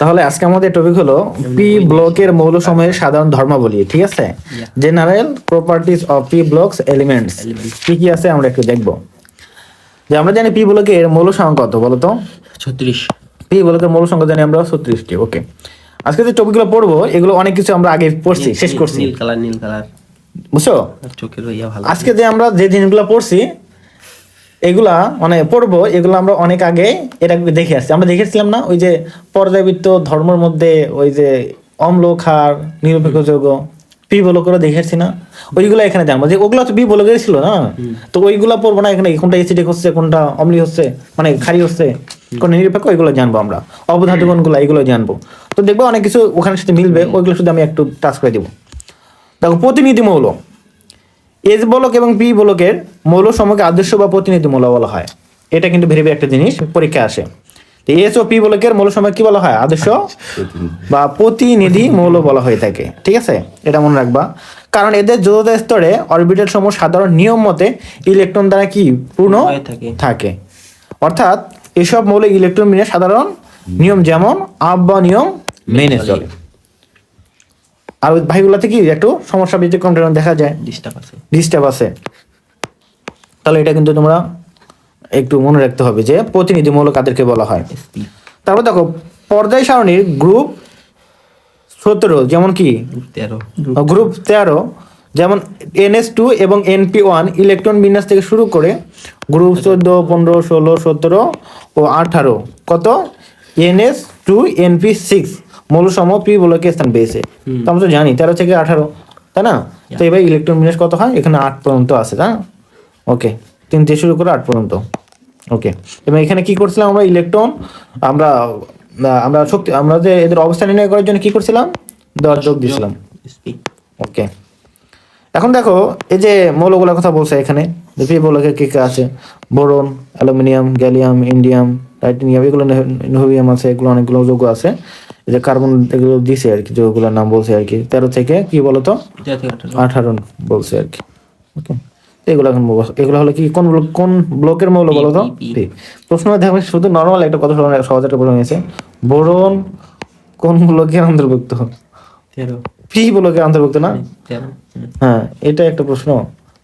তাহলে আজকে আমাদের টপিক হলো পি ব্লকের মৌল সময়ের সাধারণ ধর্মাবলী ঠিক আছে? General properties of P blocks elements কি কি আছে আমরা একটু দেখব। যে আমরা জানি পি ব্লকের মৌল সংখ্যা কত বলো তো? ছত্রিশ। পি ব্লকের মৌল সংখ্যা জানি আমরা ছত্রিশটি ওকে আজকে যে টপিকগুলো পড়ব এগুলো অনেক কিছু আমরা আগে পড়ছি শেষ করছি। নীল কালার নীল কালার। বুঝছ? চোখের আজকে যে আমরা যে জিনিসগুলো পড়ছি এগুলা মানে পড়ব এগুলো আমরা অনেক আগে এটা দেখে আসছি। আমরা দেখেছিলাম না ওই যে পর্যাবৃত্ত ধর্মের মধ্যে ওই যে অম্ল ক্ষার নিরপেক্ষ যৌগ পি বলো করে দেখে আসছি না। ওইগুলো এখানে জানব। যে ওগুলো তো বি বলে ছিল না তো ওইগুলা পড়ব না এখানে কোনটা এসিডিক হচ্ছে কোনটা অম্লি হচ্ছে মানে খারি হচ্ছে কোন নিরপেক্ষ ওইগুলো জানব আমরা। অবধাতু গুণগুলো এগুলো জানব। তো দেখব অনেক কিছু ওখানে সাথে মিলবে ওইগুলো শুধু আমি একটু টাচ করে দিব। দেখো প্রতিনিধি মৌল এস বলক এবং পি বলকের মৌল সমকে আদর্শ বা প্রতিনিধি মৌল বলা হয়। এটা কিন্তু ভেরি একটা জিনিস পরীক্ষা আসে। তো এস ও পি বলকের মৌল সময় কি বলা হয়? আদর্শ বা প্রতিনিধি মৌল বলা হয়ে থাকে। ঠিক আছে? এটা মনে রাখবা। কারণ এদের যোজতা স্তরে অরবিটাল সমূহ সাধারণ নিয়ম মতে ইলেকট্রন দ্বারা কি? পূর্ণ থাকে। অর্থাৎ এসব মৌল ইলেকট্রন বিন্যাস সাধারণ নিয়ম যেমন আপ বা নিয়ম মেনে চলে। আর ওই ভাইগুলোতে কি একটু সমস্যা ব্যতিক্রম দেখা যায়? ডিস্টার্ব আছে। ডিস্টার্ব আছে। তাহলে এটা কিন্তু তোমরা একটু মনে রাখতে হবে যে প্রতিনিধিমূলক কাদেরকে বলা হয়। তারপর দেখো পর্যায় সারণীর গ্রুপ সতেরো যেমন কি? তেরো। গ্রুপ তেরো যেমন এনএস টু এবং এনপি ওয়ান ইলেকট্রন বিন্যাস থেকে শুরু করে গ্রুপ চোদ্দ পনেরো ষোলো সতেরো ও আঠারো। কত? এনএস টু এনপি সিক্স মৌলসম পি বলকে স্থান পেয়েছে। তো আমরা তো জানি তেরো থেকে আঠারো তাই না? তো এবার ইলেকট্রন বিন্যাস কত হয়? এখানে আট পর্যন্ত আছে তাই না? ওকে তিন থেকে শুরু করে আট পর্যন্ত। ওকে এবং এখানে কি করছিলাম আমরা? ইলেকট্রন আমরা আমরা শক্তি আমরা যে এদের অবস্থান নির্ণয় করার জন্য কি করছিলাম? দশ যোগ দিয়েছিলাম ওকে এখন দেখো এই যে মৌলগুলোর কথা বলছে এখানে যে পি মৌলকে কে কি আছে? Boron aluminium gallium indium titanium এগুলো নোভিয়াম আছে এগুলো অনেকগুলো যৌগ আছে। যে কার্বন এগুলো দিছে আর কি যৌগগুলোর নাম বলছে আর কি তেরো থেকে কি বলতো? আঠারো বলছে আর কি ওকে এগুলো এখন এগুলো হলো কি কোন কোন ব্লকের মৌল বলো তো। প্রশ্ন দেখবে শুধু নর্মাল একটা কথা সহজ- সহজ একটা প্রশ্ন হয়েছে বোরন কোন ব্লকের অন্তর্ভুক্ত? তেরো। পি ব্লকের অন্তর্ভুক্ত না? হ্যাঁ এটা একটা প্রশ্ন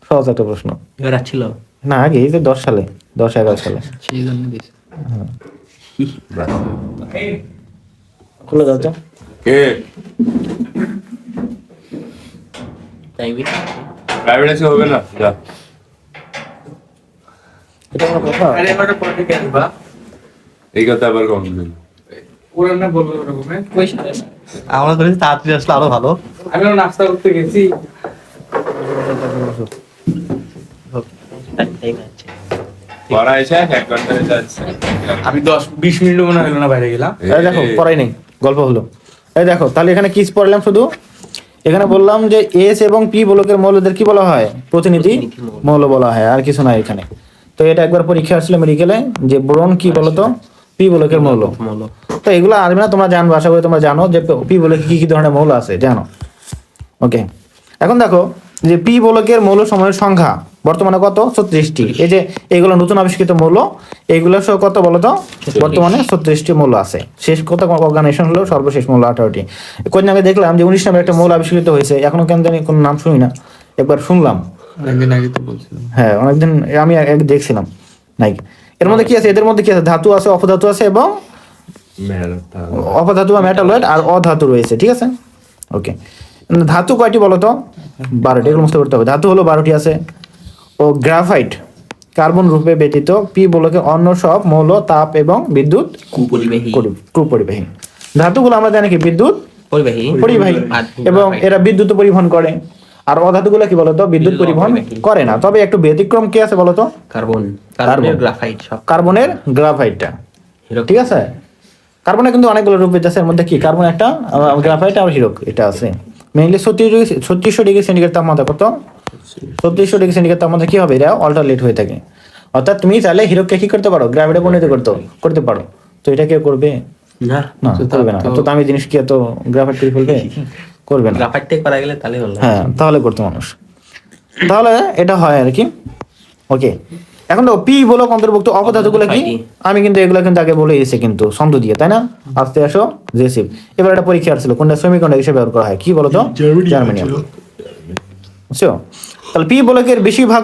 সহজ একটা প্রশ্ন। এবার আসছিল না আগে এই যে দশ সালে দশ এগারো সালে। সেই জন্য দিয়েছে। খুলে দাও তো? কে? টাইমে প্রাইভেট আছে হবে না? যা। এটা কোনো কথা? আরে পরে কে আসবা। এই কথা আবার কম নেই ওরা না বলব ওরকম। হ্যাঁ? আমরা করেছি তাড়াতাড়ি আসলে আরও ভালো। আমি নাস্তা করতে গেছি। পড়া এসে এক ঘণ্টা যাচ্ছে। আমি দশ বিশ মিনিট মনে হলো না বাইরে গেলাম। এই দেখো পড়াই নেই। গল্প হলো। এই দেখো তাহলে এখানে কি পড়লাম শুধু? এখানে বললাম যে এস এবং পি ব্লকের মৌলদের কি বলা হয়? প্রতিনিধি মৌল। বলা হয় আর কিছু নাই এখানে। তো এটা একবার পরীক্ষা আসলে মেডিকেলে যে বোরন কি বলতো? পি ব্লকের মৌল। মৌল। তো এগুলো আসবে না তোমরা জানব আশা করি তোমরা জানো যে পি বলকে কি কি ধরনের মৌল আছে জানো। ওকে এখন দেখো যে পি বলকের মৌল সময়ের সংখ্যা। বর্তমানে কত? ছত্রিশটি। এই যে এগুলো নতুন আবিষ্কৃত মৌল এগুলো সহ কত বলতো বর্তমানে ছত্রিশটি মৌল আছে। শেষ কত অর্গানাইজেশন হলো? সর্বশেষ মৌল আঠারোটি। কোন আগে দেখলাম যে উনিশ নামে একটা মৌল আবিষ্কৃত হয়েছে এখনও কেন জানি কোনো নাম শুনি না। একবার শুনলাম। হ্যাঁ অনেকদিন আমি দেখছিলাম। নাই এর মধ্যে কি আছে? এদের মধ্যে কি আছে? ধাতু আছে অপধাতু আছে এবং অপধাতু বা মেটালয়েড আর অধাতু রয়েছে ঠিক আছে? ওকে। ধাতু কয়টি বলো তো? বারোটি। এগুলো মুখস্থ করতে হবে। ধাতু হলো বারোটি আছে। ও গ্রাফাইট কার্বন রূপে ব্যতীত পি বলকে অন্য সব মৌল তাপ এবং বিদ্যুৎ কুপরিবাহী। ধাতুগুলো আমরা জানি কি? বিদ্যুৎ পরিবাহী। পরিবাহী। এবং এরা বিদ্যুৎ পরিবহন করে। আর অধাতুগুলো কি বলতো? বিদ্যুৎ পরিবহন করে না। তবে একটু ব্যতিক্রম কি আছে বলতো? কার্বন। কার্বন। কার্বনের গ্রাফাইট কার্বনের গ্রাফাইটটা। ঠিক আছে? কার্বনে কিন্তু অনেকগুলো রূপ আছে এর মধ্যে কি? কার্বন একটা গ্রাফাইট আর হিরোক। এটা আছে। মেইনলি ছত্রিশ ডিগ্রি ছত্রিশশো ডিগ্রি সেন্টিগ্রেড তাপমাত্রা কত? ছত্রিশশো ডিগ্রি সেন্টিগ্রেড তাপমাত্রা কি হবে? এটা অল্টারলেট হয়ে থাকে। অর্থাৎ তুমি হিরোককে কি করতে পারো? পরিণত করতে করতে পারো। তো এটা কেউ করবে? না না করবে না। তো দামি জিনিস কি এত গ্রাফাইট করে ফেলবে? করবে না। গ্রাফাইট থেকে করা গেলে তাহলে হলো। হ্যাঁ তাহলে করতো মানুষ। তাহলে এটা হয় আর কি। ওকে এখন তো পি বলো অন্তর্ভুক্ত কি? আমি কিন্তু এগুলো কিন্তু আগে বলে এসেছি কিন্তু ছন্দ দিয়ে তাই না? আস্তে আসো জেসিপ এবার একটা পরীক্ষা আসছিল কোনটা সেমিকন্ডাক্টর হিসেবে ব্যবহার করা হয়? কি বলতো? জার্মানিয়াম বুঝছ? তাহলে পি বলকের বেশিরভাগ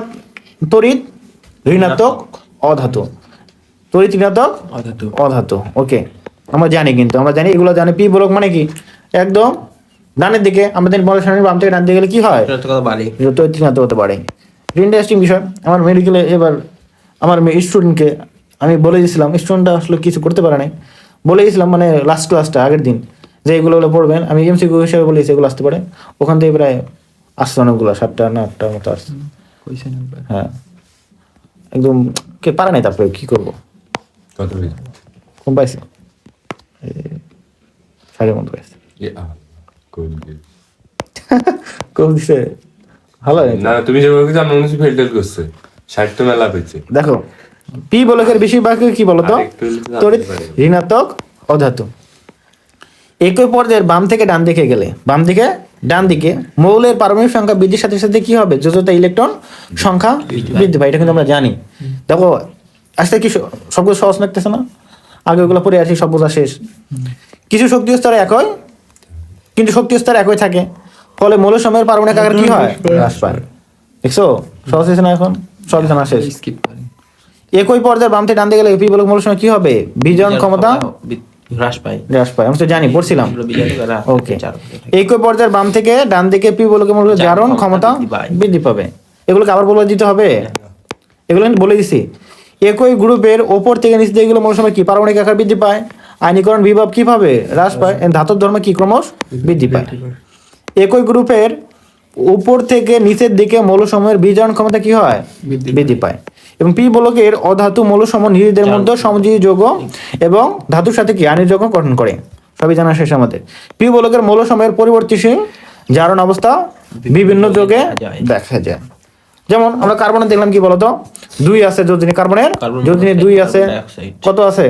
তড়িৎ ঋণাত্মক অধাতু। তড়িৎ ঋণাত্মক অধাতু। অধাতু। ওকে আমরা জানি কিন্তু আমরা জানি এগুলো জানি পি বলক মানে কি? একদম ডানের দিকে আমাদের বলের সামনে বাম থেকে ডান দিকে গেলে কি হয়? তড়িৎ ঋণাত্মক হতে পারে। ইন্টারেস্টিং বিষয় আমার মেডিকেলে এবার আমার স্টুডেন্টকে আমি বলে দিয়েছিলাম স্টুডেন্টটা আসলে কিছু করতে পারে নাই। বলে দিয়েছিলাম মানে লাস্ট ক্লাসটা আগের দিন যে এগুলো পড়বেন। আমি এমসিকিউ হিসেবে বলেছি এগুলো আসতে পারে। ওখান থেকে প্রায় আসছে অনেকগুলো সাতটা না আটটার মতো আসছে হ্যাঁ। একদম কে পারে নাই তারপরে কি করব? কত কম পাইছে? সাড়ে মতো পাইছে? কম দিছে। ভালো না তুমি যেগুলো কিছু আমার মনে ফেল টেল করছে। মেলা পেয়েছে। দেখো পি বলকের বেশিরভাগ কি বলতো? তড়িৎ ঋণাত্মক অধাতু। একই পর্যায়ের বাম থেকে ডান দিকে গেলে বাম দিকে ডান দিকে মৌলের পারমাণবিক সংখ্যা বৃদ্ধির সাথে সাথে কি হবে? যোজতা ইলেকট্রন সংখ্যা বৃদ্ধি পায়। এটা কিন্তু আমরা জানি। দেখো আজকে কি সবগুলো সহজ লাগতেছে না? আগে ওগুলো পরে আসি সব বোঝা শেষ। কিছু শক্তি স্তর একই কিন্তু শক্তি স্তর একই থাকে। ফলে মৌল সময়ের পারমাণবিক আকার কি হয়? হ্রাস পায়। দেখছ? সহজ হয়েছে না এখন? সব জানা শেষ। একই পর্যায়ে বাম থেকে ডান দিকে গেলে পি বলক মৌলের সময় কি হবে? বিজন ক্ষমতা হ্রাস পায়। হ্রাস পায়। আমি তো জানি পড়ছিলাম। এগুলো ওকে একই পর্যায়ের বাম থেকে ডান দিকে পি বলকে মূলত জারণ ক্ষমতা বৃদ্ধি পাবে। এগুলোকে আবার বলে দিতে হবে। এগুলো কিন্তু বলে দিছি। একই গ্রুপের ওপর থেকে নিচ দিকে গেলে মূল সময় কি পারমাণবিক আকার বৃদ্ধি পায়? আয়নীকরণ বিভব কি পাবে হ্রাস পায়? ধাতব ধর্ম কি ক্রমশ বৃদ্ধি পায়? একই গ্রুপের উপর থেকে নিচের দিকে মৌলসমূহের বিজারণ ক্ষমতা কি হয়? বৃদ্ধি পায়। এবং পি বলকের অধাতু মৌল সম নিহিতের মধ্যে সমজীবী যৌগ এবং ধাতুর সাথে কি আনির যৌগ গঠন করে? সবই জানা শেষ আমাদের। পি বলকের মৌল সময়ের পরিবর্তিশীল জারণ অবস্থা বিভিন্ন যোগে দেখা যায়। যেমন আমরা কার্বনে দেখলাম কি বলতো? দুই আছে যোজনী কার্বনের কার্বন যোজনী দুই আছে কত আছে?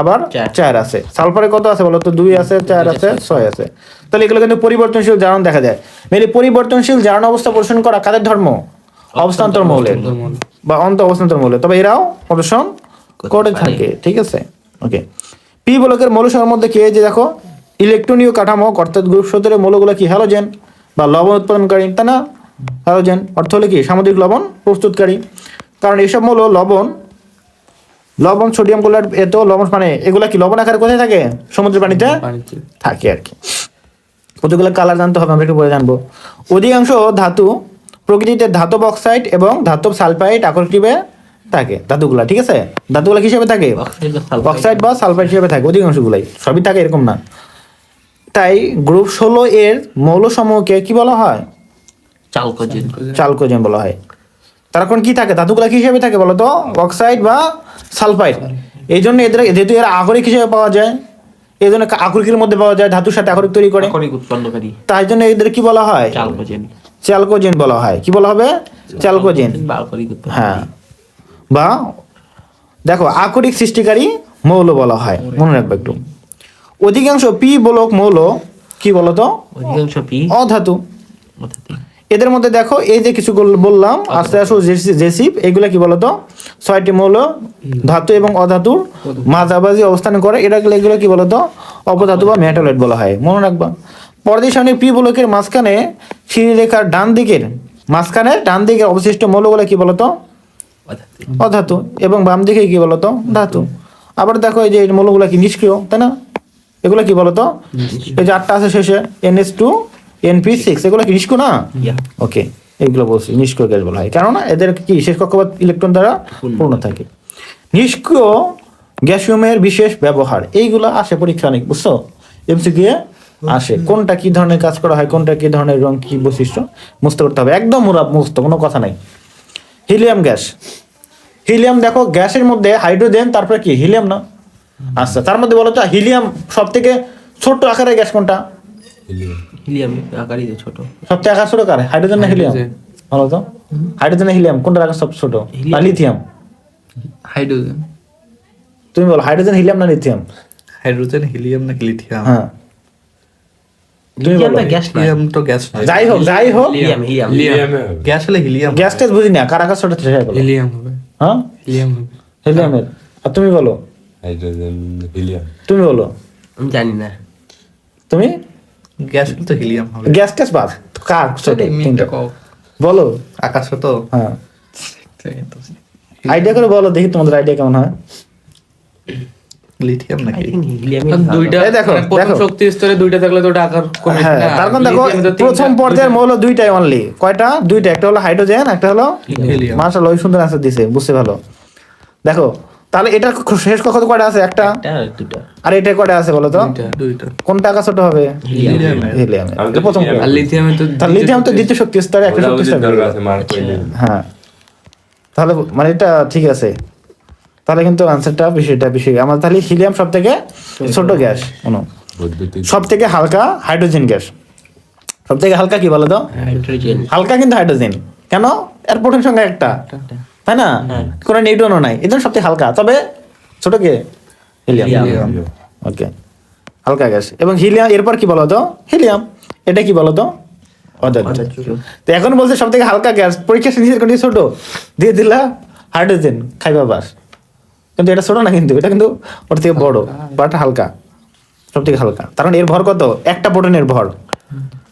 আবার চার। আছে। সালফারে কত আছে বলতো? দুই আছে চার আছে ছয় আছে। তাহলে এগুলো কিন্তু পরিবর্তনশীল জারণ দেখা যায়। মেরে পরিবর্তনশীল জারণ অবস্থা প্রদর্শন করা কাদের ধর্ম? অবস্থান্তর মৌলের। বা অন্ত অবস্থান্তর মৌলের। তবে এরাও প্রদর্শন করে থাকে। ঠিক আছে? ওকে পি বলকের মৌলসমূহের মধ্যে কে যে দেখো ইলেকট্রনীয় কাঠামো অর্থাৎ গ্রুপ সতেরো মৌলগুলো কি হ্যালোজেন বা লবণ উৎপাদনকারী? তা না হ্যালোজেন অর্থ হলে কি? সামুদ্রিক লবণ প্রস্তুতকারী। কারণ এইসব মৌল লবণ লবণ সোডিয়ামগুলার এত লবণ মানে এগুলা কি লবণ আকারে কোথায় থাকে? সমুদ্রের পানিতে পানিতে। থাকে আর কি। কতগুলো কালার জানতে হবে আমরা একটু পরে জানব। অধিকাংশ ধাতু প্রকৃতিতে ধাতব অক্সাইড এবং ধাতব সালফাইড আকর্ষিবে থাকে ধাতুগুলা ঠিক আছে? ধাতুগুলা হিসেবে থাকে? অক্সাইড বা সালফাইড। হিসেবে থাকে অধিকাংশগুলাই। সবই থাকে এরকম না। তাই গ্রুপ ষোলো এর মৌল সমূহকে কি বলা হয়? চালকোজেন। চালকোজেন বলা হয়। তার এখন কি থাকে? ধাতুগুলা কি হিসেবে থাকে বলতো? অক্সাইড বা সালফাইড। এই জন্য এদের যেহেতু এরা আকরিক হিসেবে পাওয়া যায় এই জন্য আকরিকের মধ্যে পাওয়া যায় ধাতুর সাথে আকরিক তৈরি করে। তাই জন্য এদের কি বলা হয়? চালকোজেন। চালকোজেন বলা হয়। কি বলা হবে? উৎপন্ন হ্যাঁ। বা দেখো আকরিক সৃষ্টিকারী মৌল বলা হয়। মনে রাখবে একটু। অধিকাংশ পি বলক মৌল কি বলতো? অধিকাংশ পি? অধাতু। এদের মধ্যে দেখো এই যে কিছু বললাম আস্তে আস্তে জেসিপ এগুলো কি বলতো? ছয়টি মৌল ধাতু এবং অধাতুর মাঝামাঝি অবস্থান করে। এটা এগুলো কি বলতো? অপধাতু বা মেটালয়েড বলা হয়। মনে রাখবা। পরদের সামনে পি বলকের মাঝখানে রেখার ডান দিকের মাঝখানে ডান দিকের অবশিষ্ট মৌলগুলো কি বলতো? অধাতু। এবং বাম দিকে কি বলতো? ধাতু। আবার দেখো এই যে মৌলগুলো কি নিষ্ক্রিয় তাই না? এগুলো কি বলতো? এই যে আটটা আছে শেষে এনএস টু এনপি সিক্স এগুলো কি নিষ্ক্রিয় না? ওকে এগুলো বলছি নিষ্ক্রিয় গ্যাস বলা হয়। কেননা এদের কি শেষ কক্ষপথ ইলেকট্রন দ্বারা পূর্ণ থাকে। নিষ্ক্রিয় গ্যাসিয়ামের বিশেষ ব্যবহার। এইগুলো আসে পরীক্ষা অনেক বুঝছ? এমসিকিউ আসে। কোনটা কি ধরনের কাজ করা হয় কোনটা কি ধরনের রং কি বৈশিষ্ট্য মুস্ত করতে হবে। একদম মুরাব মুস্ত কোনো কথা নাই। Helium gas. হিলিয়াম দেখো গ্যাসের মধ্যে হাইড্রোজেন তারপরে কি? হিলিয়াম না? আচ্ছা তার মধ্যে বলো তো হিলিয়াম সব থেকে ছোট্ট আকারের গ্যাস কোনটা? হিলিয়াম। আকারই ছোট। সব থেকে আকার ছোট কার? হাইড্রোজেন না হিলিয়াম। ভালো তো। হাইড্রোজেন না হিলিয়াম কোনটার আকার সব ছোট? হিলিয়াম। লিথিয়াম? হাইড্রোজেন। তুমি বলো হাইড্রোজেন হিলিয়াম না লিথিয়াম? হাইড্রোজেন হিলিয়াম নাকি লিথিয়াম? হ্যাঁ তুমি হিলিয়াম বলো না গ্যাস না হিলিয়াম তো গ্যাস নয় যাই হোক যাই হোক। গ্যাস হলে হিলিয়াম গ্যাস বুঝি না কার হিলিয়াম হবে। হ্যাঁ? হিলিয়াম হবে। হিলিয়ামের আর তুমি বলো? হাইড্রোজেন হিলিয়াম তুমি বলো? আমি জানি না। তুমি? গ্যাস তো হিলিয়াম হবে। গ্যাস ট্যাস বাদ। কার? ছোট তিনটা। বলো। আকাশ তো। হ্যাঁ। আইডিয়া করে বলো দেখি তোমাদের আইডিয়া কেমন হয়। লিথিয়াম নাকি? দুইটা দেখো, মানে প্রথম শক্তি স্তরে দুইটা থাকলে তো ওটা আকার কমে হ্যাঁ তার কারণ দেখো লিথিয়ামে তো তিনটা- প্রথম পর্যায়ের মৌল দুইটাই অনলি কয়টা? দুইটা একটা হলো হাইড্রোজেন একটা হলো ওই সুন্দর আনসার দিছে বুঝতে ভালো দেখো তাহলে এটা শেষ কত কয়টা আছে? একটা? আর এটা কয়টা আছে বলো তো? কোনটা আকার ছোট হবে? হিলিয়াম প্রথম তো লিথিয়াম তো দ্বিতীয় শক্তি স্তরে একটা শক্তি স্তরে। হ্যাঁ। তাহলে মানে এটা ঠিক আছে। তাহলে কিন্তু আনসারটা বিষয়টা বিষয় আমার তাহলে হিলিয়াম সব থেকে ছোট গ্যাস কোনো সব থেকে হালকা হাইড্রোজেন গ্যাস সব থেকে হালকা কি বলো তো? হালকা কিন্তু হাইড্রোজেন কেন? এর প্রোটন সংখ্যা একটা। তাই না? হ্যাঁ। কোনো নিউটনও নাই। এজন্য সবথেকে হালকা। তবে ছোট কে? হিলিয়াম। ওকে হালকা গ্যাস এবং হিলিয়াম এরপর কি বলো তো? হিলিয়াম এটা কি বলো তো? এখন বলছে সব থেকে হালকা গ্যাস পরীক্ষা কোনটি ছোট? দিয়ে দিলা হাইড্রোজেন খাইবা বাস। কিন্তু এটা ছোট না কিন্তু এটা কিন্তু ওর থেকে বড় বাট হালকা সব থেকে হালকা। কারণ এর ভর কত? একটা প্রোটনের ভর।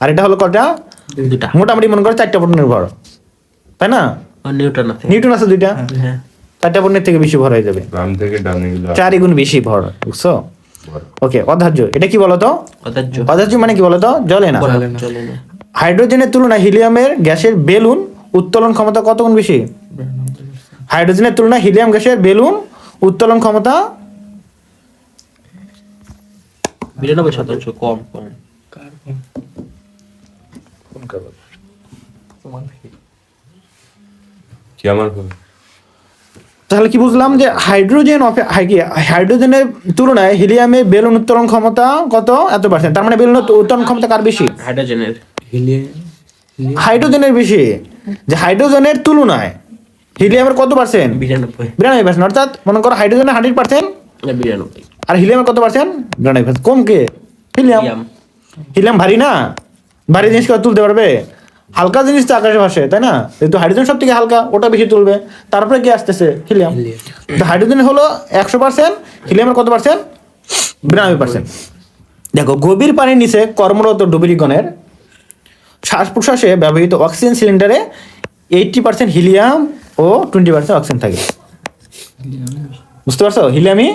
আর এটা হলো কটা দুটা মোটামুটি মনে করো চারটা প্রোটনের ভর। তাই না? নিউটন আছে। নিউটন আছে দুইটা? হ্যাঁ। চারটা প্রোটনের থেকে বেশি ভর হয়ে যাবে। বাম থেকে ডানে গুলো চারই গুণ বেশি ভর বুঝছ? ওকে অধার্য। এটা কি বলতো? অধার্য। মানে কি বলতো? জলে না? হাইড্রোজেনের তুলনায় হিলিয়ামের গ্যাসের বেলুন উত্তোলন ক্ষমতা কত গুণ বেশি? হাইড্রোজেনের তুলনায় হিলিয়াম গ্যাসের বেলুন উত্তোলন ক্ষমতা? বিরানব্বই শতাংশ কম কম। কি আমার তাহলে কি বুঝলাম যে হাইড্রোজেন হাইড্রোজেনের তুলনায় হিলিয়ামের বেলুন উত্তোলন ক্ষমতা কত? এত পার্সেন্ট তার মানে বেলুন উত্তোলন ক্ষমতা কার বেশি? হাইড্রোজেনের। হিলিয়াম হাইড্রোজেনের বেশি। যে হাইড্রোজেনের তুলনায় হিলিয়ামের কত পার্সেন্ট বিরানব্বই। বিরানব্বই পার্সেন্ট অর্থাৎ মনে করো হাইড্রোজেনের হান্ড্রেড পার্সেন্ট বিরানব্বই। আর হিলিয়ামের কত পার্সেন্ট বিরানব্বই পার্সেন্ট কম কে? হিলিয়াম। হিলিয়াম। ভারী না? ভারী জিনিস কেউ তুলতে পারবে? হালকা জিনিস তো আকাশে ভাসে তাই না? কিন্তু হাইড্রোজেন সব থেকে হালকা ওটা বেশি তুলবে। তারপরে কি আসতেছে? হিলিয়াম। তো হাইড্রোজেন হলো একশো পার্সেন্ট হিলিয়ামের কত পার্সেন্ট বিরানব্বই পার্সেন্ট দেখো গভীর পানির নিচে কর্মরত ডুবুরিগণের শ্বাস প্রশ্বাসে ব্যবহৃত অক্সিজেন সিলিন্ডারে এইটটি পার্সেন্ট হিলিয়াম ও টোয়েন্টি পার্সেন্ট অক্সিজেন থাকে। বুঝতে পারছ? হিলিয়ামই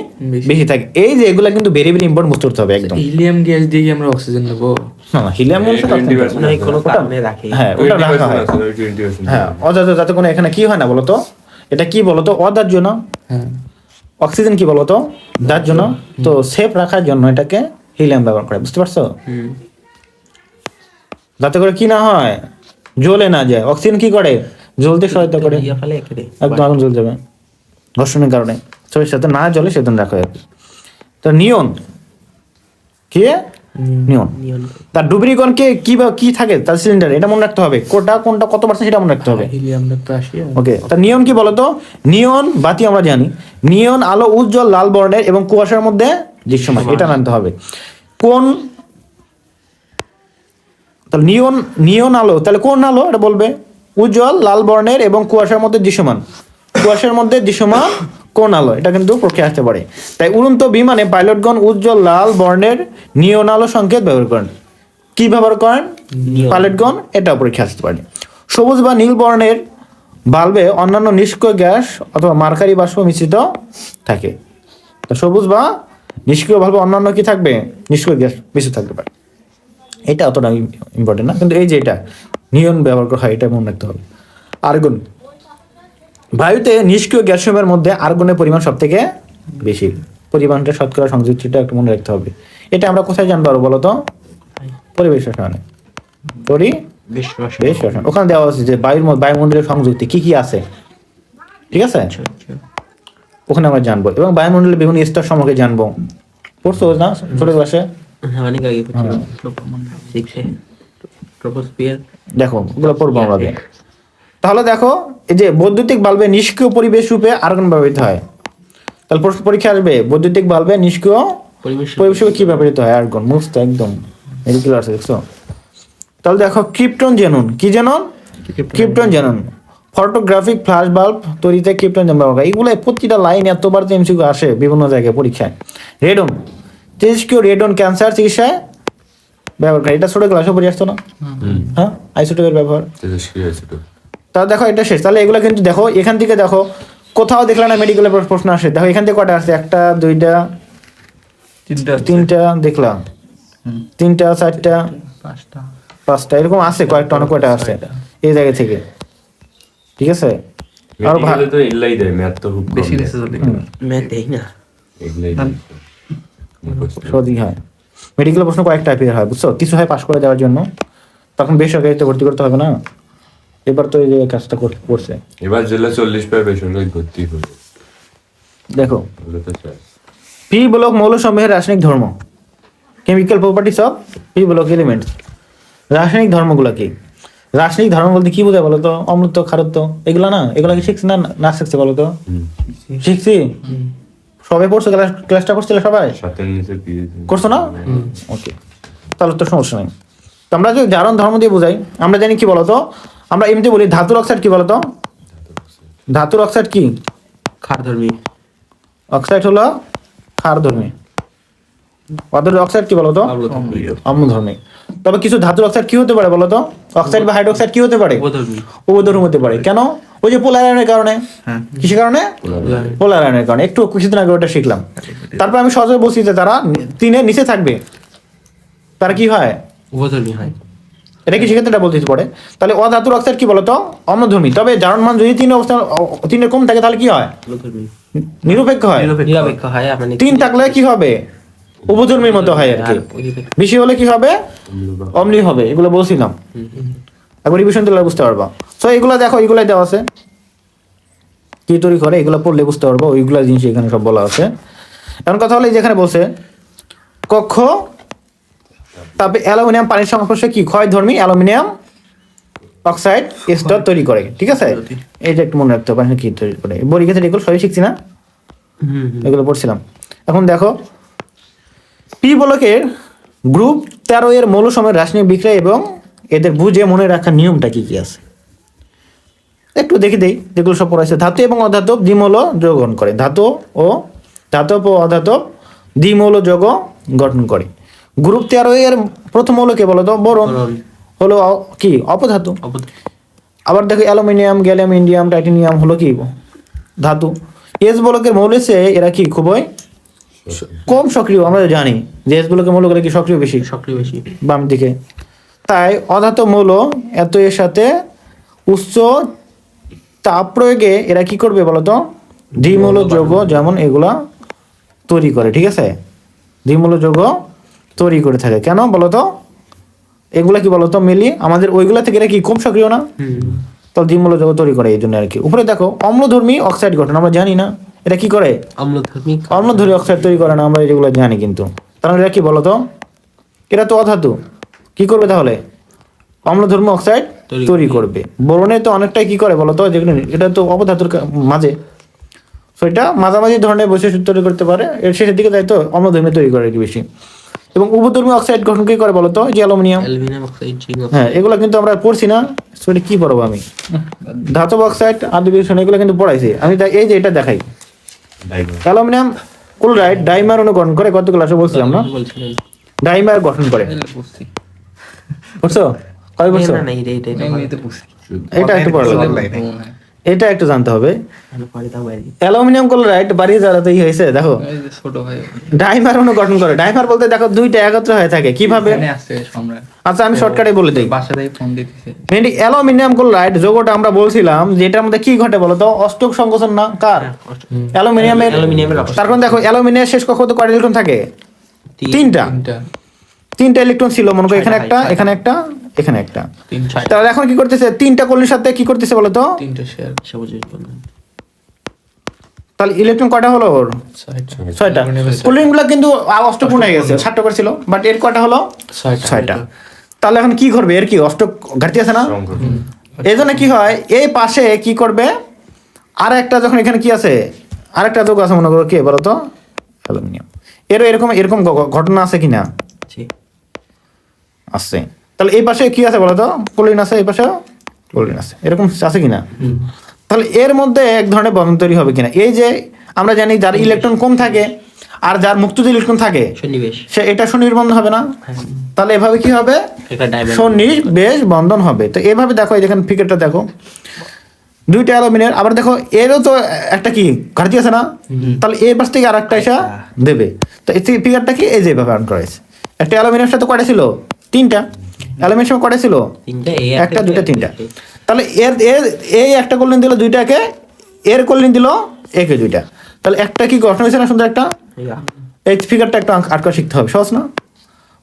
বেশি। থাকে। এই যে এগুলা কিন্তু ভেরি ভেরি ইম্পর্টেন্ট বুঝতে হবে একদম। হিলিয়াম গ্যাস দিয়ে আমরা অক্সিজেন নেব? না হিলিয়াম এই 20% না কোনো কারণে রাখে। হ্যাঁ ওটা রাখা হয়। আছে, ওই 20% হ্যাঁ অদার্য যাতে কোনো এখানে কি হয় না বলতো এটা কি বলতো অদার্য না হ্যাঁ। অক্সিজেন কি বলতো দার্য না তো সেফ রাখার জন্য এটাকে হিলিয়াম ব্যবহার করে বুঝতে পারছ? যাতে করে কি না হয় জ্বলে না যায়। অক্সিজেন কি করে? জ্বলতে সহায়তা করে। একদম আগুন জ্বলে যাবে। ঘর্ষণের কারণে। তো সাথে না জ্বলে সেদিন রাখা হয় কি। তো নিয়ন। কি? নিয়ন। তার ডুবরিগণকে কি বা কি থাকে? তার সিলিন্ডার এটা মনে রাখতে হবে। কোনটা কোনটা কত পার্সেন্ট সেটা মনে রাখতে হবে। তো আসি ওকে তা নিয়ন কি বলতো? নিয়ন বাতি আমরা জানি। নিয়ন আলো উজ্জ্বল লাল বর্ণের এবং কুয়াশার মধ্যে দৃশ্যমান। এটা জানতে হবে। কোন? তাহলে নিয়ন নিয়ন আলো। তাহলে কোন আলো? এটা বলবে? উজ্জ্বল লাল বর্ণের এবং কুয়াশার মধ্যে দৃশ্যমান। কুয়াশার মধ্যে দৃশ্যমান কোন আলো এটা কিন্তু পরীক্ষা আসতে পারে। তাই উড়ন্ত বিমানে পাইলটগণ উজ্জ্বল লাল বর্ণের নিয়ন আলো সংকেত ব্যবহার করেন। কি ব্যবহার করেন? পাইলটগণ এটাও পরীক্ষা আসতে পারে। সবুজ বা নীল বর্ণের বাল্বে অন্যান্য নিষ্ক্রিয় গ্যাস অথবা মার্কারি বাষ্প মিশ্রিত থাকে। তো সবুজ বা নিষ্ক্রিয় ভাবে অন্যান্য কি থাকবে? নিষ্ক্রিয় গ্যাস বেশি থাকতে পারে। এটা অতটা ইম্পর্টেন্ট না কিন্তু এই যে এটা নিয়ন ব্যবহার করা হয় এটা মনে রাখতে হবে। আর্গন। বায়ুতে নিষ্ক্রিয় গ্যাসসমূহের মধ্যে আর্গনের পরিমাণ সব থেকে বেশি। পরিমাণটা শতকরা সংযুক্তিটা একটু মনে রাখতে হবে। এটা আমরা কোথায় জানব আরও বলো তো পরিবেশ রসায়নে পরি বেশ রসায়ন ওখানে দেওয়া আছে যে বায়ুর বায়ুমণ্ডলের সংযুক্তি কি কি আছে? ঠিক আছে? ওখানে আমরা জানব। এবং বায়ুমণ্ডলের বিভিন্ন স্তর সম্পর্কে জানব। পড়ছো না? ছোট ক্লাসে? অনেক আগে সিক্সে দেখো ওগুলো পড়ব আমরা তাহলে দেখো এই যে বৈদ্যুতিক বাল্বে নিষ্ক্রিয় পরিবেশ রূপে আর্গন ব্যবহৃত হয়? তাহলে প্রশ্ন পরীক্ষা আসবে বৈদ্যুতিক বাল্বে নিষ্ক্রিয় পরিবেশ রূপে কি ব্যবহৃত হয়? আর্গন মুক্ত একদম। আছে দেখছ? তাহলে দেখো ক্রিপ্টন জেনুন কি xenon? Krypton xenon. Photographic flash bulb তৈরিতে ক্রিপ্টন জেনুন ব্যবহার করে। এগুলো প্রতিটা লাইন এতবার তো এমসিকিউ আসে বিভিন্ন জায়গায় পরীক্ষায়। রেডন তেজস্ক্রিয় রেডন ক্যান্সার চিকিৎসায় ব্যবহার করে। এটা ছোট ক্লাসে পড়ে আসতো না। হ্যাঁ? আইসোটোপের ব্যবহার। তা দেখো এটা শেষ। তাহলে এগুলো কিন্তু দেখো এখান থেকে দেখো কোথাও দেখলে না মেডিকেলের প্রশ্ন আসে। দেখো এখান থেকে কটা আসছে? একটা দুইটা তিনটা তিনটা দেখলাম। তিনটা চারটা পাঁচটা। পাঁচটা। এরকম আছে কয়েকটা অনেক কয়টা আছে এই জায়গা থেকে। ঠিক আছে? আর ভা- মেডিকেলে তো এগুলাই দেয় ম্যাথ তো খুব বেশি ম্যাথ দেই না। মুখস্থ। সহজই হয়। মেডিকেল প্রশ্ন কয়েক টাইপের হয় বুঝছ? কিছু হয় পাশ করে দেওয়ার জন্য তখন বেসরকারিতে ভর্তি করতে হবে না? এবার তো এই যে কাজটা করছে। এবার জেলা চল্লিশ পার বেসরকারি ভর্তি হলো। দেখো। পি ব্লক মৌল সমূহের রাসায়নিক ধর্ম। Chemical properties of P block elements রাসায়নিক ধর্মগুলো কি? রাসায়নিক ধর্ম বলতে কি বোঝায় বলো তো? অমৃত খারত্ব এগুলো না? এগুলো কি শিখছি না না শিখছে বলো তো। শিখছি? সবাই পড়ছো ক্লাস ক্লাসটা করছিলে সবাই? করছ না? ওকে। তাহলে তো সমস্যা নেই। তো আমরা যদি জারণ ধর্ম দিয়ে বোঝাই আমরা জানি কি বলতো? আমরা এমনি বলি ধাতুর অক্সাইড কি বলতো? ধাতুর অক্সাইড কি? খার ধর্মী অক্সাইড হলো ক্ষার ধর্মী অদর অক্সাইড কি বলতো? অম্ল ধর্মী তবে কিছু ধাতুর অক্সাইড কি হতে পারে বলতো? অক্সাইড বা হাইড্রোক্সাইড কি হতে পারে? উপধর্মী হতে পারে। কেন? ওই যে পোলার আয়নের কারণে? হ্যাঁ। কিসের কারণে? পোলার আয়নের কারণে। একটু কিছুদিন আগে ওটা শিখলাম। তারপর আমি সহজে বলছি যে তারা তিনের নিচে থাকবে। তারা কি হয়? উপধর্মী হয়। এটা কি সেক্ষেত্রে এটা বলতে পারে। তাহলে অধাতুর অক্সাইড কি বলতো? অম্লধর্মী তবে জারণ মান যদি তিন অবস্থান তিনের কম থাকে তাহলে কি হয়? নিরপেক্ষ হয়। নিরপেক্ষ। হয় তিন থাকলে কি হবে? উপধর্মীর মতো হয় আর কি। বেশি হলে কি হবে? অম্লি হবে এগুলো বলছিলাম। একবার রিভিশন দিলে বুঝতে পারবা। সো এগুলো দেখো এগুলাই দেওয়া আছে। কি তৈরি করে এগুলো পড়লে বুঝতে পারব। ওইগুলো জিনিস এখানে সব বলা আছে। এমন কথা হলে যেখানে বলছে কক্ষ তারপরে অ্যালুমিনিয়াম পানির সংস্পর্শে কি? ক্ষয় ধর্মী অ্যালুমিনিয়াম অক্সাইড স্তর তৈরি করে। ঠিক আছে? যে একটু মনে রাখতে পারেন কি তৈরি করে। বই ক্ষেত্রে এগুলো সবই শিখছি না? এগুলো পড়ছিলাম। এখন দেখো পি বলকের গ্রুপ তেরো এর মৌল সময়ের রাসায়নিক বিক্রিয়া এবং এদের বুঝে মনে রাখার নিয়মটা কি কি আছে? একটু দেখে দেই যেগুলো সব পড়াইছে ধাতু এবং অধাতব দ্বিমৌল যৌগ গঠন করে। ধাতু ও ধাতব ও অধাতব দ্বিমৌল যৌগ গঠন করে। গ্রুপ তেরো এর প্রথম মৌল কে বলো তো বোরন। হলো কি? অপধাতু। আবার দেখো অ্যালুমিনিয়াম গ্যালিয়াম ইন্ডিয়াম টাইটেনিয়াম হলো কি? ধাতু। এস বলকের মৌল এসে এরা কি? খুবই কম সক্রিয় আমরা জানি। যে এস বলকের মৌলগুলো কি সক্রিয় বেশি? সক্রিয় বেশি। বাম দিকে। অধাতু মৌল এত এর সাথে উচ্চ তাপ প্রয়োগে এরা কি করবে বলতো দ্বিমূল যৌগ যেমন এগুলা তৈরি করে ঠিক আছে? দ্বিমূল যৌগ তৈরি করে থাকে। কেন বলতো এগুলা কি বলতো মিলি আমাদের ওইগুলা থেকে এরা কি কম সক্রিয় না? তাহলে দ্বিমূল যৌগ তৈরি করে এই জন্য আর কি। উপরে দেখো অম্লধর্মী অক্সাইড গঠন আমরা জানি না। এটা কি করে? অম্লধর্মী অম্লধর্মী অক্সাইড তৈরি করে না আমরা যেগুলো জানি কিন্তু। তাহলে এরা কি বলতো এরা তো অধাতু। কি করবে তাহলে? অম্লধর্মী অক্সাইড তৈরি করবে। বোরনে তো অনেকটাই কি করে বলতো? যেগুলো এটা তো অপধাতুর মাঝে। তো এটা মাঝামাঝি ধরনের বৈশিষ্ট্য তৈরি করতে পারে। এর শেষের দিকে তাই তো অম্লধর্মী তৈরি করে আর কি বেশি। এবং উপধর্মী অক্সাইড গঠন কি করে বলতো? যে অ্যালুমিনিয়াম। হ্যাঁ এগুলো কিন্তু আমরা পড়ছি না। সেটা কি পড়ব আমি? ধাতব অক্সাইড আদি বিষয় এগুলো কিন্তু পড়াইছি। আমি তাই এই যে এটা দেখাই। অ্যালুমিনিয়াম ক্লোরাইড ডাইমার অনুকরণ করে কত ক্লাসে বলছিলাম না? ডাইমার গঠন করে। বুঝছি? কয় না এটা একটু। এটা একটু জানতে হবে। অ্যালুমিনিয়াম ক্লোরাইড বাড়িয়ে যাওয়াতে ই হয়েছে দেখো। এই যে ছোট ডাইমার অনুগঠন করে। ডাইমার বলতে দেখো দুইটা একত্র হয়ে থাকে। কীভাবে? আচ্ছা আমি শর্টকাটে বলে দিই। মেনলি অ্যালুমিনিয়াম ক্লোরাইড যৌগটা আমরা বলছিলাম যে এটার মধ্যে কি ঘটে বলতো অষ্টক সংকোচন না? কার? অ্যালুমিনিয়ামের অ্যালুমিনিয়ামের অষ্টক। তার কারণ দেখো অ্যালুমিনিয়াম শেষ কক্ষতে কয়টা ইলেকট্রন থাকে? তিনটা। তিনটা ইলেকট্রন ছিল মনে করো এখানে একটা এখানে একটা এখানে একটা। তাহলে এখন কি করতেছে? তিনটা কলির সাথে কি করতেছে বলতো তিনটা শেয়ার তাহলে ইলেকট্রন কয়টা হলো ওর? ছয়টা। ছয়টা। কোলিনগুলা কিন্তু অষ্টপূর্ণ হয়ে গেছে করে ছিল বাট এর কয়টা হলো? ছয়টা। ছয়টা। তাহলে এখন কি করবে? এর কি অষ্ট ঘাটতি আছে না? এই জন্য কি হয় এই পাশে কি করবে? আর একটা যখন এখানে কি আছে আর একটা যোগ আছে মনে করো কে বলো তো? অ্যালুমিনিয়াম। এরও এরকম এরকম ঘটনা আছে কিনা? জি। আছে। তাহলে এই পাশে কি আছে বলো তো? কোলিন আছে এই পাশে ক্লোরিন আছে। এরকম আছে কিনা? তাহলে এর মধ্যে এক ধরনের বন্ধন তৈরি হবে কিনা? এই যে আমরা জানি যার ইলেকট্রন কম থাকে আর যার মুক্ত যে ইলেকট্রন থাকে সে এটা শনির বন্ধন হবে না? তাহলে এভাবে কি হবে? একটা বেশ বন্ধন হবে। তো এভাবে দেখো এই দেখেন ফিগারটা দেখো। দুইটা অ্যালুমিনিয়াম আবার দেখো এরও তো একটা কি ঘাটতি আছে না? তাহলে এর পাশ থেকে আর একটা এসে দেবে। তো এই ফিগারটা কি? এই যে এভাবে আর্ন করা হয়েছে। একটা অ্যালুমিনিয়ামের সাথে কয়টা ছিল? তিনটা। অ্যালুমিনিয়াম সাথে কয়টা ছিল? একটা দুটা তিনটা। তাহলে এর এর এই একটা করলেন দিল দুইটাকে এর করলেন দিল একে দুইটা। তাহলে একটা কি গঠন হয়েছে না সুন্দর একটা? এই ফিগারটা একটু আঁক- আটকা শিখতে হবে সহজ না?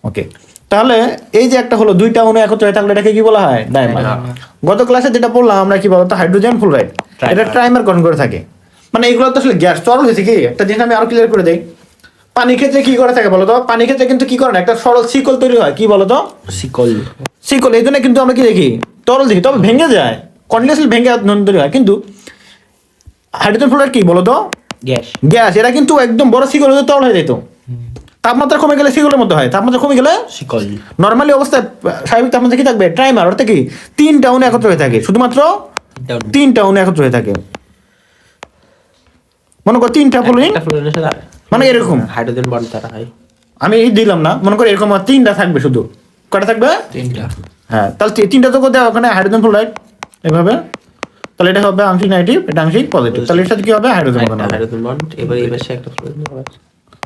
ওকে তাহলে এই যে একটা হলো দুইটা অণু একত্র হয়ে থাকলে এটাকে কি বলা হয়? ডাইমার গত ক্লাসে যেটা বললাম আমরা কি বলতো হাইড্রোজেন ফ্লোরাইড এটা ট্রাইমার গঠন করে থাকে। মানে এগুলো তো আসলে গ্যাস তরল হয়েছে কি? একটা জিনিস আমি আরও ক্লিয়ার করে দেই। পানি ক্ষেত্রে কি করে থাকে বলতো? পানি ক্ষেত্রে কিন্তু কি করে না? একটা সরল শিকল তৈরি হয়। কি বলতো? শিকল। শিকল এই জন্য কিন্তু আমরা কি দেখি? তরল দেখি তবে ভেঙে যায়। কন্টিনিউসলি ভেঙে তৈরি হয়। কিন্তু হাইড্রোজেন ফ্লোরাইড কি বলতো? গ্যাস। গ্যাস এটা কিন্তু একদম বড় শিকল হয়ে তরল হয়ে যেত। তাপমাত্রা কমে গেলে শিকলের মধ্যে হয়। তাপমাত্রা কমে গেলে শিকল। নর্মালি অবস্থায় স্বাভাবিক তাপমাত্রা কি থাকবে? ট্রাইমার অর্থাৎ কি তিন অণু একত্র হয়ে থাকে। শুধুমাত্র তিন অণু একত্র হয়ে থাকে। মনে করো তিনটা ফ্লোরিন মানে এরকম। হাইড্রোজেন বন্ড তারা হয়। আমি এই দিলাম না মনে করো এরকম তিনটা থাকবে শুধু। কটা থাকবে? তিনটা। হ্যাঁ তাহলে তিনটা তো দেওয়া ওখানে হাইড্রোজেন ফ্লোরাইড এভাবে। তাহলে এটা হবে আংশিক নেগেটিভ এটা আংশিক পজিটিভ তাহলে এর সাথে কি হবে? হাইড্রোজেন হবে। হাইড্রোজেন বন্ড এবার এই পাশে একটা ফ্লোরিন হবে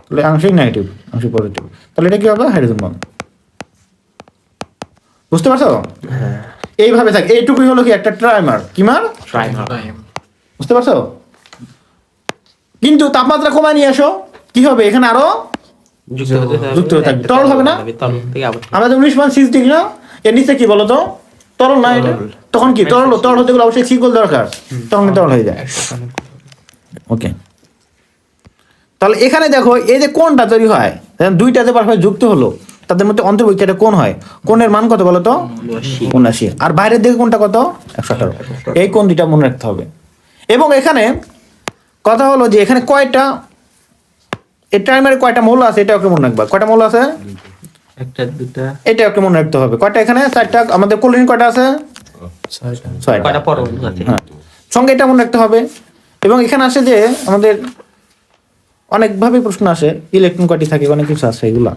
তাহলে আংশিক নেগেটিভ আংশিক পজিটিভ তাহলে এটা কি হবে? হাইড্রোজেন বন্ধন বুঝতে পারছ? হ্যাঁ। এইভাবে থাকে। এইটুকুই হলো কি একটা ট্রাইমার কি মার ট্রাইমার বুঝতে পারছ? কিন্তু তাপমাত্রা কমায় নিয়ে আসো কি হবে? এখানে আরও যুক্ত হতে থাকবে। তরল হবে না? তরল থেকে উনিশ পয়েন্ট সিক্স ডিগ্রি না এর নিচে কি বলো তো তরল না এটা? তখন কি? তরল তরল হতে গেলে অবশ্যই শিকল দরকার। তখন তরল হয়ে যায়। ওকে তাহলে এখানে দেখো এই যে কোনটা তৈরি হয় দেখেন দুইটাতে পারফেক্ট যুক্ত হলো তাদের মধ্যে অন্তর্ভুক্ত একটা কোন হয়। কোণের মান কত বলো তো। উনআশি। আর বাইরের দিকে কোনটা কত? একশো আঠারো। এই কোন দুইটা মনে রাখতে হবে। এবং এখানে কথা হলো যে এখানে কয়টা টাইমের কয়টা মৌল আছে এটা ওকে মনে রাখবা? কয়টা মৌল আছে? একটা দুটা এটা ওকে মনে রাখতে হবে? কয়টা এখানে? চারটা। আমাদের কোলিন কয়টা আছে? ছয়টা। কয়টা পরমাণু আছে হ্যাঁ। সঙ্গে এটা মনে রাখতে হবে। এবং এখানে আসে যে আমাদের অনেকভাবে প্রশ্ন আসে। ইলেকট্রন কয়টি থাকে? অনেক কিছু আছে এগুলা।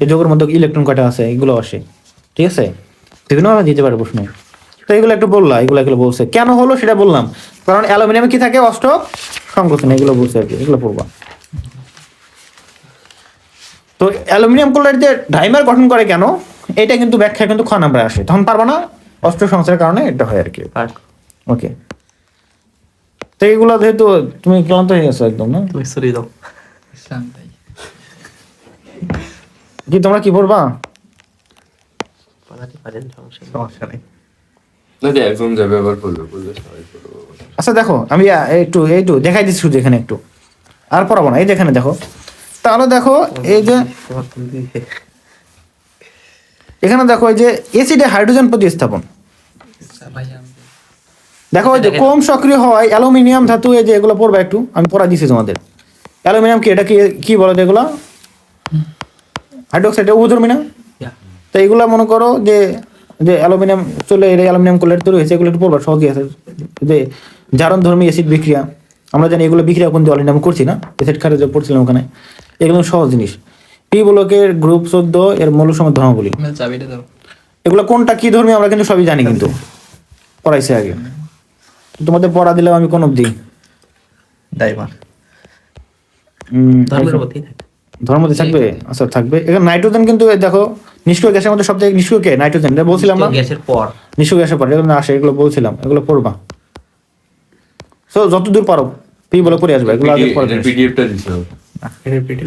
এই যোগের মধ্যে ইলেকট্রন কয়টা আছে? এগুলো আসে। ঠিক আছে? বিভিন্নভাবে দিতে পারে প্রশ্ন। তো এগুলো একটু বললাম এগুলো এগুলো বলছে। কেন হলো সেটা বললাম। কারণ অ্যালুমিনিয়ামে কি থাকে? অষ্টক সংকোচন। এগুলো বলছে আর কি। এগুলো পড়বা। তো অ্যালুমিনিয়াম ক্লোরাইড যে ডাইমার গঠন করে কেন? এটা কিন্তু ব্যাখ্যা কিন্তু খ নাম্বারে আসে। তখন পারবা না অষ্ট সংসারের কারণে এটা হয় আর কি। ওকে তো এগুলো যেহেতু তুমি ক্লান্ত হয়ে গেছো একদম না? সরিয়ে দাও। কি তোমরা কি পড়বা আচ্ছা দেখো আমি একটু একটু দেখাই দিচ্ছি শুধু এখানে একটু। আর পড়াবো না এই যে এখানে দেখো। তাহলে দেখো এই যে। এখানে দেখো এই যে এসিডে হাইড্রোজেন প্রতিস্থাপন। দেখো যে কম সক্রিয় হয় অ্যালুমিনিয়াম ধাতু এই যে এগুলো পড়বা একটু আমি পড়া দিছি তোমাদের। অ্যালুমিনিয়াম কি এটা কি কি বলো এগুলো? হাইড্রোক্সাইড উধর্মী না তো এইগুলা মনে করো যে যে অ্যালুমিনিয়াম চলে এই অ্যালুমিনিয়াম কোলের তৈরি হয়েছে এগুলো একটু পড়বা সহজই আছে। যে জারণ ধর্মী অ্যাসিড বিক্রিয়া আমরা জানি এগুলো বিক্রিয়া কোন অলরেডি আমি করছি না অ্যাসিড খারে যে পড়ছিলাম ওখানে। এগুলো সহজ জিনিস। পি ব্লকের গ্রুপ চোদ্দ এর মৌল সময় ধর্মাবলী। দাও। এগুলো কোনটা কি ধর্মী আমরা কিন্তু সবই জানি কিন্তু। পড়াইছে আগে। তোমাদের পড়া দিলাম আমি কোন অব্দি ধর্মতে থাকবে? আচ্ছা থাকবে। এখানে নাইট্রোজেন কিন্তু দেখো নিষ্ক্রিয় গ্যাসের মধ্যে সব থেকে নিষ্ক্রিয় কে? নাইট্রোজেন। এটা বলছিলাম না? গ্যাসের পর। নিষ্ক্রিয় গ্যাসের পরে এগুলো আসে এগুলো বলছিলাম এগুলো পড়বা। সো যতদূর পারো পি বলে পড়ে আসবে এগুলো আগে পড়ে পিডিএফটা দিতে হবে। repeat.